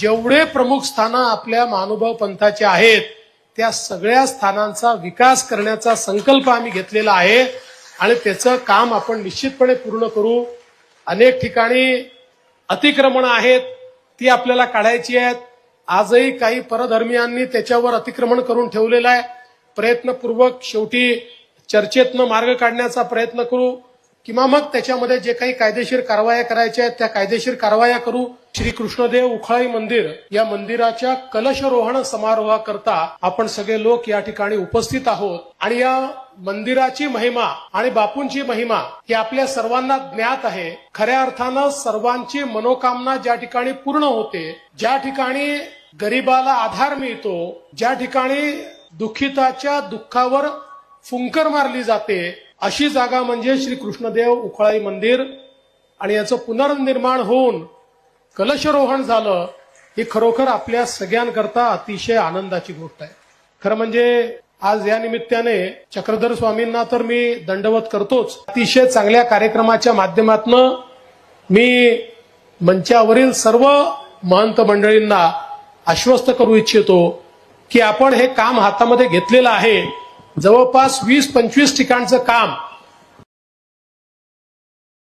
जेवढे प्रमुख स्थानं आपल्या महानुभाव पंथाचे आहेत त्या सगळ्या स्थानांचा विकास करण्याचा संकल्प आम्ही घेतलेला आहे आणि त्याचं काम आपण निश्चितपणे पूर्ण करू. अनेक ठिकाणी अतिक्रमणं आहेत ती आपल्याला काढायची आहेत. आजही काही परधर्मियांनी त्याच्यावर अतिक्रमण करून ठेवलेलं आहे. प्रयत्नपूर्वक शेवटी चर्चेतनं मार्ग काढण्याचा प्रयत्न करू. किंवा मग त्याच्यामध्ये जे काही कायदेशीर कारवाया करायच्या आहेत त्या कायदेशीर कारवाया करू. श्री कृष्णदेव उखळाई मंदिर या मंदिराच्या कलशरोहण समारोहाकरता आपण सगळे लोक या ठिकाणी उपस्थित आहोत. आणि या मंदिराची महिमा आणि बापूंची महिमा ही आपल्या सर्वांना ज्ञात आहे. खऱ्या अर्थानं सर्वांची मनोकामना ज्या ठिकाणी पूर्ण होते ज्या ठिकाणी गरिबाला आधार मिळतो ज्या ठिकाणी दुःखिताच्या दुःखावर फुंकर मारली जाते अशी जागा म्हणजे श्री कृष्णदेव उखळाई मंदिर. आणि याचं पुनर्निर्माण होऊन कलशरोहण झालं ही खरोखर आपल्या सगळ्यांकरता अतिशय आनंदाची गोष्ट आहे. खरं म्हणजे आज या निमित्ताने चक्रधर स्वामींना तर मी दंडवत करतोच. अतिशय चांगल्या कार्यक्रमाच्या माध्यमातनं मी मंचावरील सर्व महंत मंडळींना आश्वस्त करू इच्छितो की आपण हे काम हातामध्ये घेतलेलं आहे. जवळपास वीस पंचवीस ठिकाणचं काम